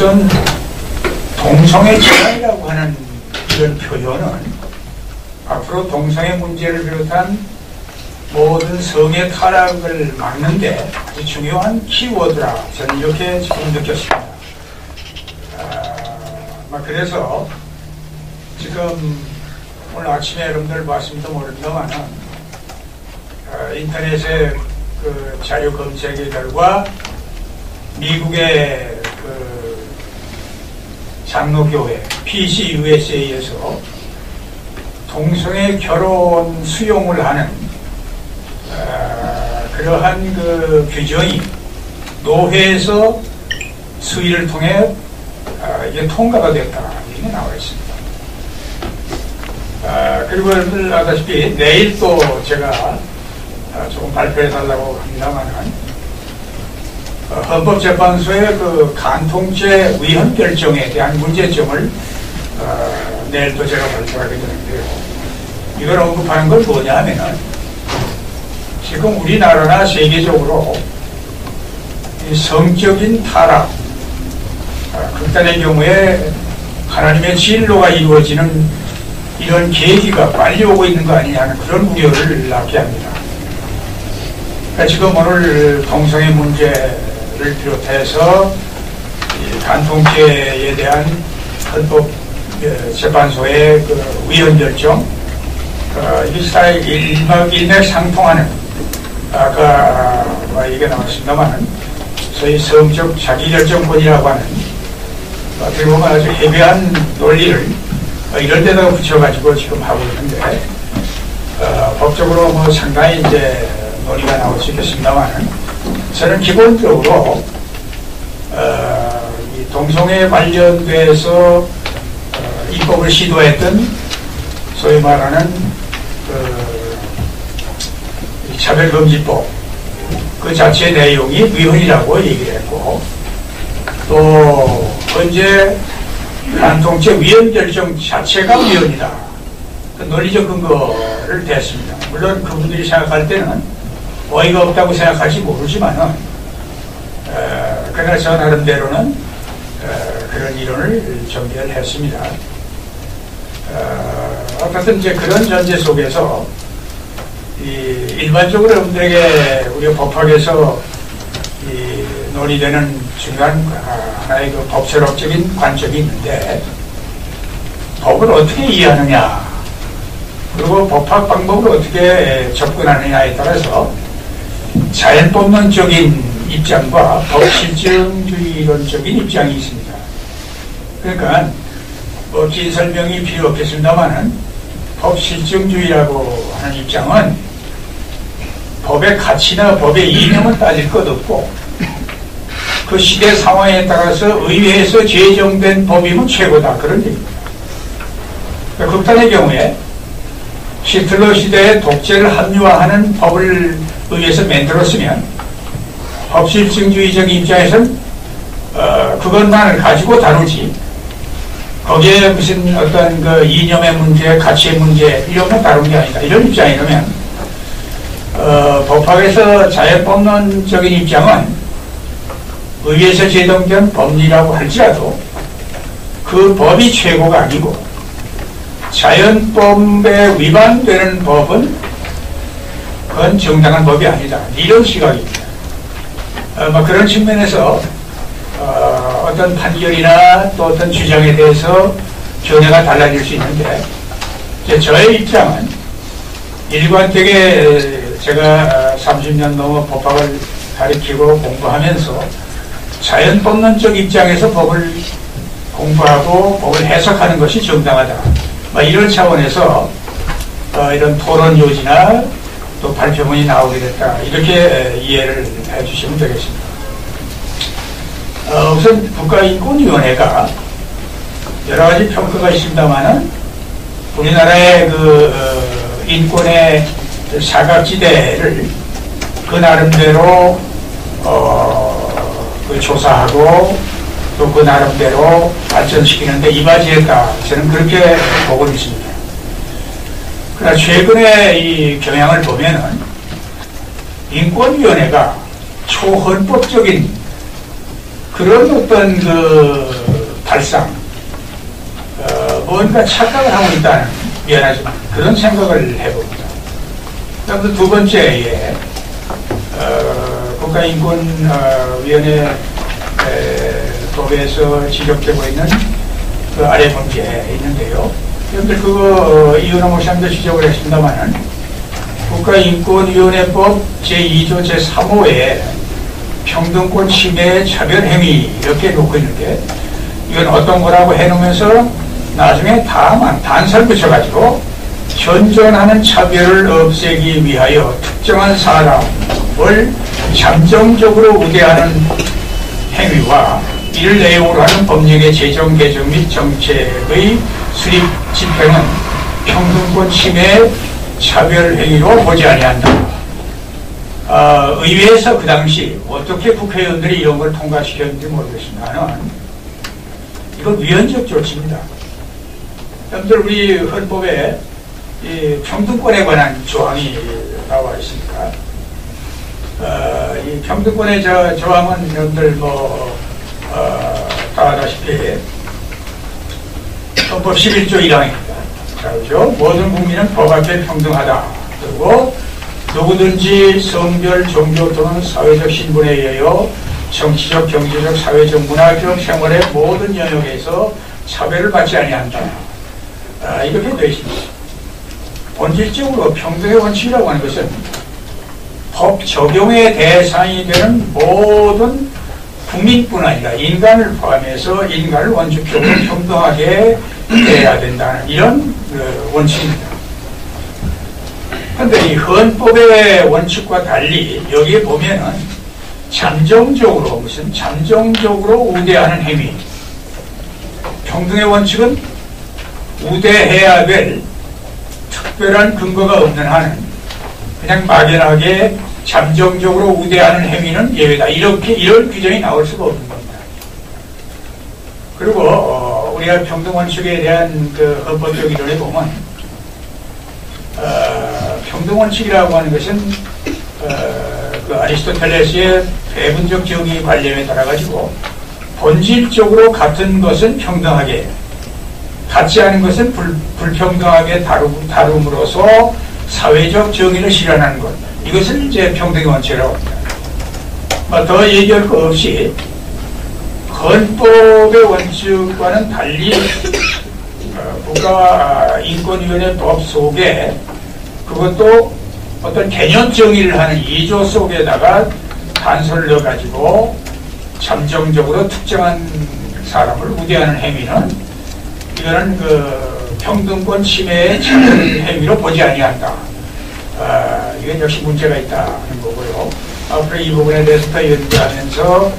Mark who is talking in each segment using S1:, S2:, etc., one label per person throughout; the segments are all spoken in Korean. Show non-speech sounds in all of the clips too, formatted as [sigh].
S1: 우선 동성애 차이라고 하는 이런 표현은 앞으로 동성애 문제를 비롯한 모든 성의 타락을 막는데 중요한 키워드라 저는 이렇게 지금 느꼈습니다. 아, 그래서 지금 오늘 아침에 여러분들 봤습니 모릅니다만 아, 인터넷의 그 자료 검색의 결과 미국의 장로교회 PCUSA에서 동성애 결혼 수용을 하는 어, 그러한 그 규정이 노회에서 수위를 통해 어, 이게 통과가 됐다는 얘 나와 있습니다. 어, 그리고 아다시피 내일 또 제가 어, 조금 발표해 달라고 합니다만은 헌법재판소의 그 간통죄 위헌 결정에 대한 문제점을 어, 내일 또 제가 발표하게 되는데요. 이걸 언급하는 건 뭐냐 하면은 지금 우리나라나 세계적으로 성적인 타락, 어, 극단의 경우에 하나님의 진로가 이루어지는 이런 계기가 빨리 오고 있는 거 아니냐는 그런 우려를 낳게 합니다. 그러니까 지금 오늘 동성애 문제 헌법 비롯해서 간통죄에 대한 헌법 예, 재판소의 그 위헌 결정 어, 일사의 일박 맥 상통하는 아까 뭐 얘기가 나왔습니다만 소위 성적 자기결정권이라고 하는 어떻게 보면 아주 해비한 논리를 어, 이럴때다 붙여가지고 지금 하고 있는데 어, 법적으로 뭐 상당히 이제 논의가 나올 수 있겠습니다만 저는 기본적으로 어, 동성애 관련돼서 어, 입법을 시도했던 소위 말하는 그 차별금지법 그 자체의 내용이 위헌이라고 얘기를 했고 또 언제 한통체 위헌 결정 자체가 위헌이다 그 논리적 근거를 댔습니다. 물론 그분들이 생각할 때는 어이가 뭐 없다고 생각할지 모르지만 그러나 저 나름대로는 그런 이론을 전개를 했습니다. 어쨌든 이제 그런 전제 속에서 일반적으로 여러분들에게 우리 법학에서 논의되는 중요한 아, 하나의 그법체학적인 관점이 있는데 법을 어떻게 이해하느냐 그리고 법학 방법을 어떻게 접근하느냐에 따라서 자연본능적인 입장과 법실증주의론적인 입장이 있습니다. 그러니까 뭐긴 설명이 필요 없겠습니다만은 법실증주의라고 하는 입장은 법의 가치나 법의 이념은 따질 것 없고 그 시대 상황에 따라서 의회에서 제정된 법이면 최고다 그런 얘기입니다. 그러니까 극단의 경우에 히틀러 시대에 독재를 합리화하는 법을 의해서 만들었으면 법실증주의적 입장에선 어, 그것만을 가지고 다루지 거기에 무슨 어떤 그 이념의 문제, 가치의 문제 이런 건 다른 게 아니다. 이런 입장이라면 어, 법학에서 자연법론적인 입장은 의에서 회 제정된 법리라고 할지라도 그 법이 최고가 아니고 자연법에 위반되는 법은 그건 정당한 법이 아니다. 이런 시각입니다. 어, 뭐 그런 측면에서 어, 떤 판결이나 또 어떤 주장에 대해서 견해가 달라질 수 있는데 저의 입장은 일관되게 제가 30년 어, 넘어 법학을 가르치고 공부하면서 자연법론적 입장에서 법을 공부하고 법을 해석하는 것이 정당하다. 뭐 이런 차원에서 어, 이런 토론 요지나 또 발표문이 나오게 됐다. 이렇게 이해를 해 주시면 되겠습니다. 어, 우선 국가인권위원회가 여러 가지 평가가 있습니다만은 우리나라의 그 어, 인권의 사각지대를 그 나름대로 어, 그 조사하고 또 그 나름대로 발전시키는데 이바지했다. 저는 그렇게 보고 있습니다. 그러나 그러니까 최근의 이 경향을 보면은 인권위원회가 초헌법적인 그런 어떤 그 발상, 어, 뭔가 착각을 하고 있다는 미안하지만 그런 생각을 해봅니다. 그다음 그 두 번째, 예, 어, 국가인권위원회 법에서 지적되고 있는 그 아래 문제 있는데요. 여러분들 그거 어, 이은호 목사님도 지적을 했습니다만은 국가인권위원회법 제2조 제3호에 평등권 침해 차별 행위 이렇게 놓고 있는데 이건 어떤 거라고 해놓으면서 나중에 다만 단서를 붙여가지고 현존하는 차별을 없애기 위하여 특정한 사람을 잠정적으로 우대하는 행위와 이를 내용으로 하는 법령의 제정 개정 및 정책의 수립 집회는 평등권 침해 차별행위로 보지 아니한다. 어, 아, 의회에서 그 당시 어떻게 국회의원들이 이런 걸 통과시켰는지 모르겠습니다만 이건 위헌적 조치입니다. 여러분들 우리 헌법에 이 평등권에 관한 조항이 나와 있으니까 어, 이 평등권의 저, 조항은 여러분들 뭐다 아, 어, 아다시피 헌법 11조 1항입니다. 죠 모든 국민은 법 앞에 평등하다. 그리고 누구든지 성별, 종교 또는 사회적 신분에 의하여 정치적, 경제적, 사회적, 문화적 생활의 모든 영역에서 차별을 받지 아니한다. 아, 이렇게 되어 있습니다. 본질적으로 평등의 원칙이라고 하는 것은 법 적용의 대상이 되는 모든 국민뿐 아니라 인간을 포함해서 인간을 원칙적으로 평등하게 [clears throat] 해야 된다는 이런 어, 원칙입니다. 그런데 이 헌법의 원칙과 달리 여기에 보면은 잠정적으로 무슨 잠정적으로 우대하는 행위 평등의 원칙은 우대해야 될 특별한 근거가 없는 한 그냥 막연하게 잠정적으로 우대하는 행위는 예외다. 이렇게 이런 규정이 나올 수가 없는 겁니다. 그리고 어, 우리가 평등원칙에 대한 그 헌법적 이론에 보면 어, 평등원칙이라고 하는 것은 어, 그 아리스토텔레스의 배분적 정의 관념에 따라 가지고 본질적으로 같은 것은 평등하게 같이 하는 것은 불, 불평등하게 다루, 다룸으로써 사회적 정의를 실현하는 겁니다. 이것은 이제 평등의 원칙이라고 합니다. 뭐 더 얘기할 것 없이 헌법의 원칙과는 달리 어, 국가인권위원회 법 속에 그것도 어떤 개념 정의를 하는 2조 속에다가 단서를 넣어가지고 잠정적으로 특정한 사람을 우대하는 행위는 이거는 그 평등권 침해의 [laughs] 행위로 보지 아니한다. 어, 이건 역시 문제가 있다는 거고요. 앞으로 이 부분에 대해서 더 연구하면서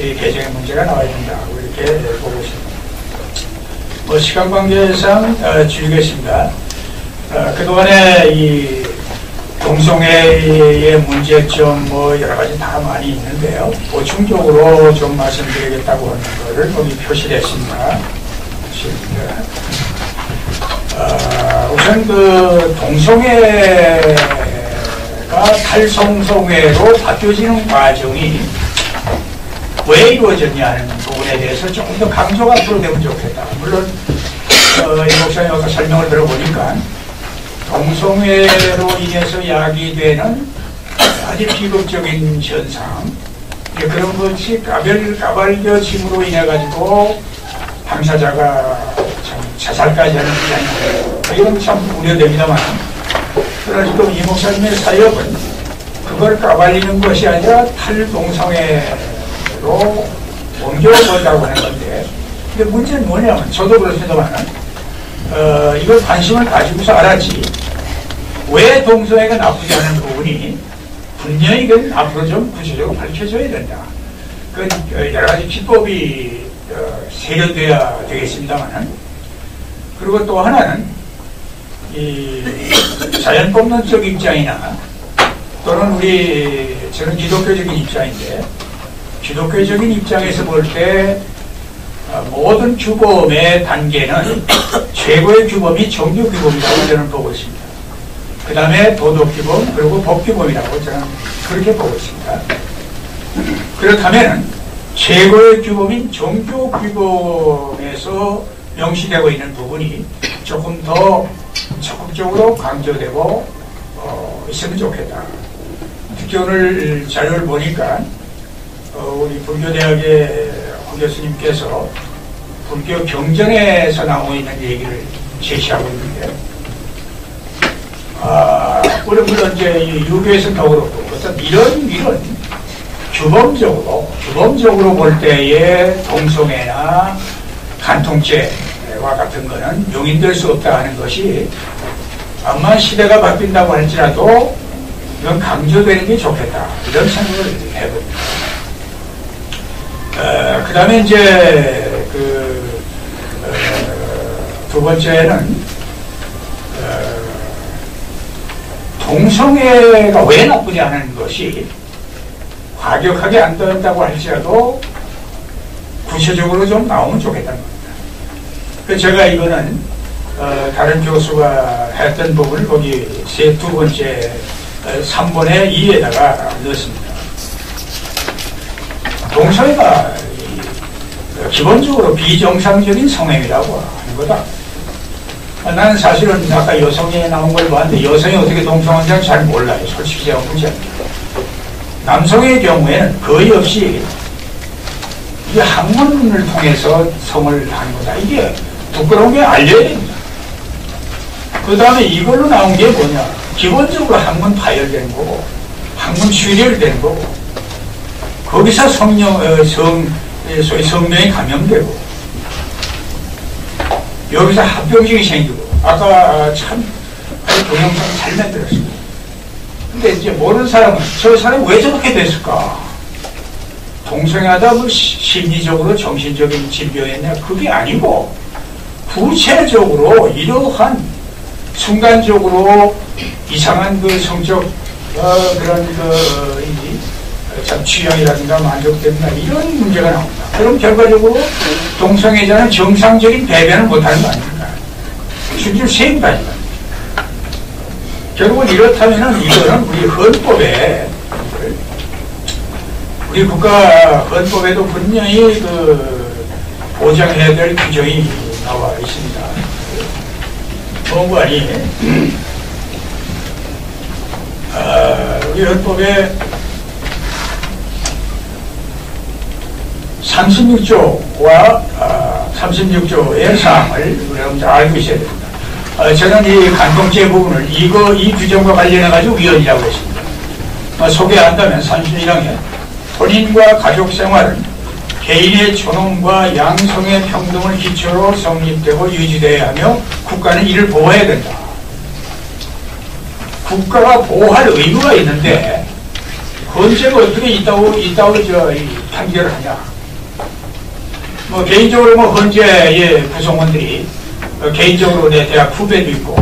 S1: 이 개정의 문제가 나와야 된다고 이렇게 보고 있습니다. 뭐 시간 관계상 어, 줄이겠습니다. 어, 그동안에 이 동성애의 문제점 뭐 여러 가지 다 많이 있는데요. 보충적으로 좀 말씀드리겠다고 하는 거를 여기 표시를 했습니다. 어, 우선 그 동성애 탈성성회로 바뀌어지는 과정이 왜 이루어졌냐 하는 부분에 대해서 조금 더 강조가 들어로 되면 좋겠다. 물론 어, 이 목사님 아까 설명을 들어보니까 동성애로 인해서 야기되는 아주 비극적인 현상 예, 그런 것이 가별, 가발려짐으로 인해 가지고 당사자가 참 자살까지 하는 시장이 이건 참 우려됩니다만 그러지까이 목사님의 사역은 그걸 까발리는 것이 아니라 탈동성애로 옮겨보자고 하는 건데 근데 문제는 뭐냐면 저도 그렇습니다만 어, 이걸 관심을 가지고서 알았지 왜 동성애가 나쁘지 않은 부분이 분명히 이건 앞으로 좀 구체적으로 밝혀져야 된다 그 여러 가지 기법이 어, 세련어야 되겠습니다만 그리고 또 하나는 이 자연법론적 입장이나 또는 우리 저는 기독교적인 입장인데 기독교적인 입장에서 볼때 어, 모든 규범의 단계는 [coughs] 최고의 규범이 정교 규범이라고 저는 보고 있습니다. 그 다음에 도덕 규범 그리고 법 규범이라고 저는 그렇게 보고 있습니다. 그렇다면 최고의 규범인 정교 규범에서 명시되고 있는 부분이 조금 더 적극적으로 강조되고 어, 있으면 좋겠다. 특히 오늘 자료를 보니까 어, 우리 불교대학의 황 교수님께서 불교 경전에서 나오고 있는 얘기를 제시하고 있는데 아, 우리 물론 이제 유교에서는 더 그렇고 어떤 이런 이런 규범적으로 규범적으로 볼 때의 동성애나 간통죄 과 같은 것은 용인될 수 없다 하는 것이 아마 시대가 바뀐다고 할지라도 이건 강조되는 게 좋겠다 이런 생각을 해봅니다. 어, 그 다음에 이제 그, 어, 두 번째는 어, 동성애가 왜나쁘냐 하는 것이 과격하게 안 된다고 할지라도 구체적으로 좀 나오면 좋겠다는 거예요. 그 제가 이거는 어, 다른 교수가 했던 부분을 거기 세 두 번째 3번의 어, 2에다가 넣었습니다. 동서애가 어, 기본적으로 비정상적인 성행이라고 하는 거다. 아, 나는 사실은 아까 여성에 나온 걸 봤는데 여성이 어떻게 동성애인지잘 몰라요. 솔직히 제가 보지 않니요 남성의 경우에는 거의 없이 이 학문을 통해서 성을 하는 거다. 이게 부끄러운 게 알려야 됩니다. 그 다음에 이걸로 나온 게 뭐냐. 기본적으로 한문 파열된 거고, 한문 출혈된 거고, 거기서 성령, 어, 성, 예, 소위 성령이 감염되고, 여기서 합병증이 생기고, 아까 아, 참, 그 동영상 잘 만들었습니다. 근데 이제 모르는 사람은 저 사람이 왜 저렇게 됐을까? 동성하다뭐 심리적으로 정신적인 질병이냐 그게 아니고 구체적으로 이러한 순간적으로 이상한 그 성적 어, 그런 그참 어, 취향이라든가 만족 때문에 이런 문제가 나옵니다 그럼 결과적으로 동성애자는 정상적인 배변을 못하는 거 아닙니까? 심지어 세임까지 결국은 이렇다면 이거는 우리 헌법에 우리 국가 헌법에도 분명히 그 보장해야 될 규정이 나와 있습니다. 법관이 아, 우리 헌법에 36조와 아, 36조의 사항을 우리가 알고 있어야 됩니다. 아, 저는 이 간통죄 부분을 이거 이 규정과 관련해 가지고 위헌이라고 했습니다. 아, 소개한다면 산순이랑에 본인과 가족 생활은 개인의 존엄과 양성의 평등을 기초로 성립되고 유지되어야 하며 국가는 이를 보호해야 된다. 국가가 보호할 의무가 있는데 권세가 어떻게 있다고 있다고 저 판결을 하냐? 뭐 개인적으로 뭐 헌재의 예, 구성원들이 개인적으로 내 대학 후배도 있고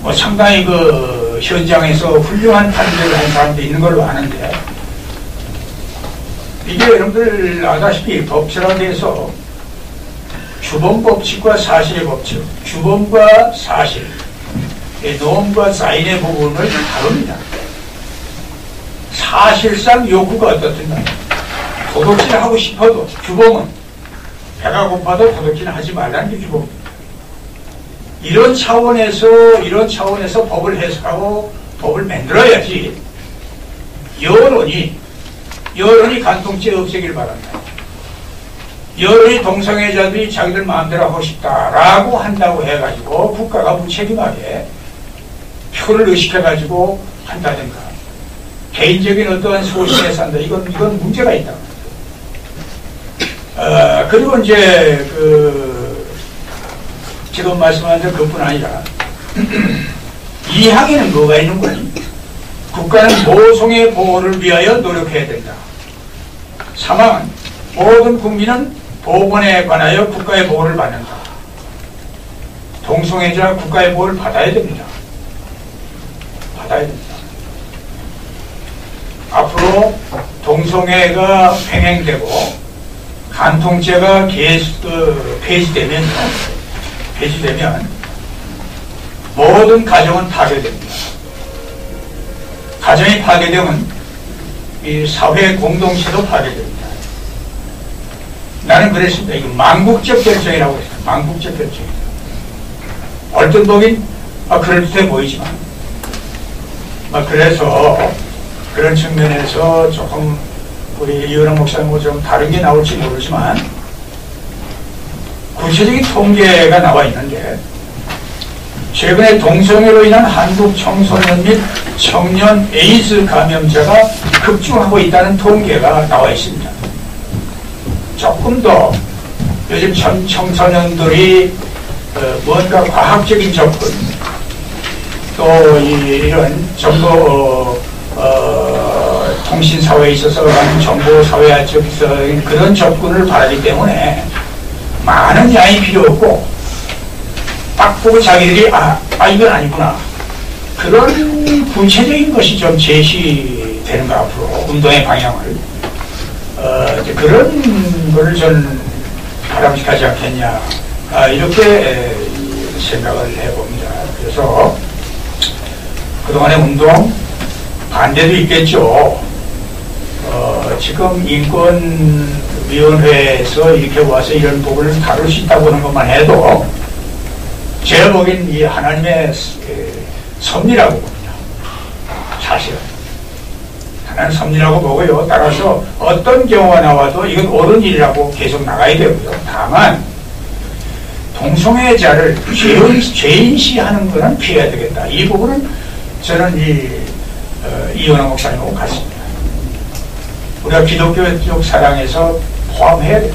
S1: 뭐 상당히 그 현장에서 훌륭한 판결을 한 사람도 있는 걸로 아는데 이게 여러분들 아다시피 법철학에서 주범 법칙과 사실의 법칙, 주범과 사실, 노 논과 사인의 부분을 다룹니다. 사실상 요구가 어떻든가 도둑질 하고 싶어도 주범은 배가 고파도 도둑질 하지 말라는 게주범입니다 이런 차원에서 이런 차원에서 법을 해석하고 법을 만들어야지 여론이 여론이 간통죄 없애길 바란다. 여론이 동성애자들이 자기들 마음대로 하고 싶다라고 한다고 해가지고 국가가 무책임하게 표를 의식해가지고 한다든가 개인적인 어떠한 소신에 산다 이건 이건 문제가 있다. 어, 그리고 이제 그 지금 말씀하신 는 그뿐 아니라 [clears throat] 이항에는 뭐가 있는 거니? 국가는 모성의 보호를 위하여 노력해야 된다. 다만 모든 국민은 보건에 관하여 국가의 보호를 받는다. 동성애자 국가의 보호를 받아야 됩니다. 받아야 됩니다. 앞으로 동성애가 횡행되고 간통죄가 개시, 그, 폐지되면 폐지되면 모든 가정은 파괴됩니다. 가정이 파괴되면 이 사회 공동체도 파괴됩니다. 나는 그랬습니다. 이거 망국적 결정이라고 했어요. 망국적 결정. 얼등동인 아, 그럴듯해 보이지만 아, 그래서 그런 측면에서 조금 우리 이은호 목사님과 좀 다른 게 나올지 모르지만 구체적인 통계가 나와 있는데 최근에 동성애로 인한 한국 청소년 및 청년 에이즈 감염자가 급증하고 있다는 통계가 나와 있습니다. 조금 더 요즘 참 청소년들이 어, 뭔가 과학적인 접근 또 이런 정보 어, 어 통신 사회에 있어서 정보 사회화 적인 그런 접근을 바라기 때문에 많은 양이 필요 없고 딱 보고 자기들이 아, 아 이건 아니구나 그런 구체적인 것이 좀 제시되는 거 앞으로 운동의 방향을 어, 그런 거를 전 바람직하지 않겠냐 아, 이렇게 생각을 해봅니다. 그래서 그동안의 운동 반대도 있겠죠. 어, 지금 인권위원회에서 이렇게 와서 이런 부분을 다룰 수 있다고 하는 것만 해도 제목인이 하나님의 섭리라고 봅니다. 사실은. 나는 섭리라고 보고요. 따라서 어떤 경우가 나와도 이건 옳은 일이라고 계속 나가야 되고요. 다만 동성애자를 죄인, 죄인시하는 것은 피해야 되겠다. 이 부분은 저는 이 어, 이현호 목사님하고 같습니다. 우리가 기독교 적 사랑에서 포함해야 돼.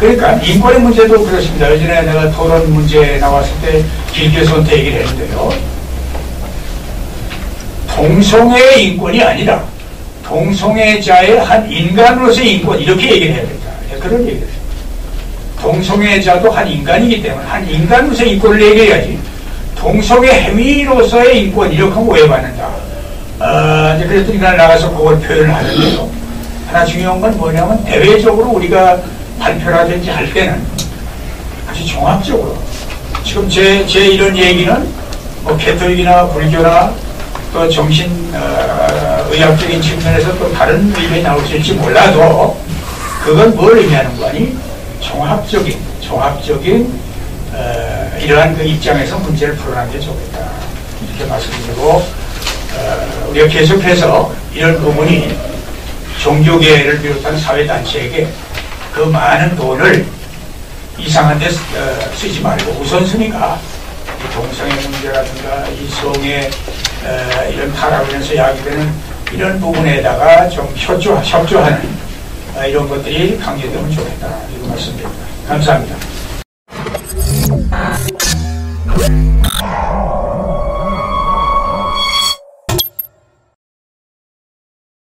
S1: 그러니까 인권의 문제도 그렇습니다. 예전에 내가 토론 문제 에 나왔을 때 길게 선택 얘기를 했는데요. 동성애의 인권이 아니라 동성애자의 한 인간으로서의 인권 이렇게 얘기를 해야 된다. 예, 그런 얘기를 해요. 동성애자도 한 인간이기 때문에 한 인간으로서의 인권을 얘기해야지 동성애 행위로서의 인권 이렇게 하면 오해받는다. 어, 이제 그랬더니 그날 나가서 그걸 표현을 하는데요. 하나 중요한 건 뭐냐면 대외적으로 우리가 발표라든지 할 때는 아주 종합적으로 지금 제, 제 이런 얘기는 뭐개토릭이나 불교나 또 그 정신의학적인 어, 측면에서 또 다른 의미이 나올 수 있을지 몰라도 그건 뭘 의미하는 거니? 종합적인, 종합적인 어, 이러한 그 입장에서 문제를 풀어나게 좋겠다. 이렇게 말씀드리고 어, 우리가 계속해서 이런 부분이 종교계를 비롯한 사회단체에게 그 많은 돈을 이상한 데 어, 쓰지 말고 우선순위가 동성애 문제라든가 이성애 이런 파라그서스야기되는 이런 부분에다가 좀 협조, 협조하는 아, 이런 것들이 강조되면 좋겠다 이런 말씀드립니다. 감사합니다.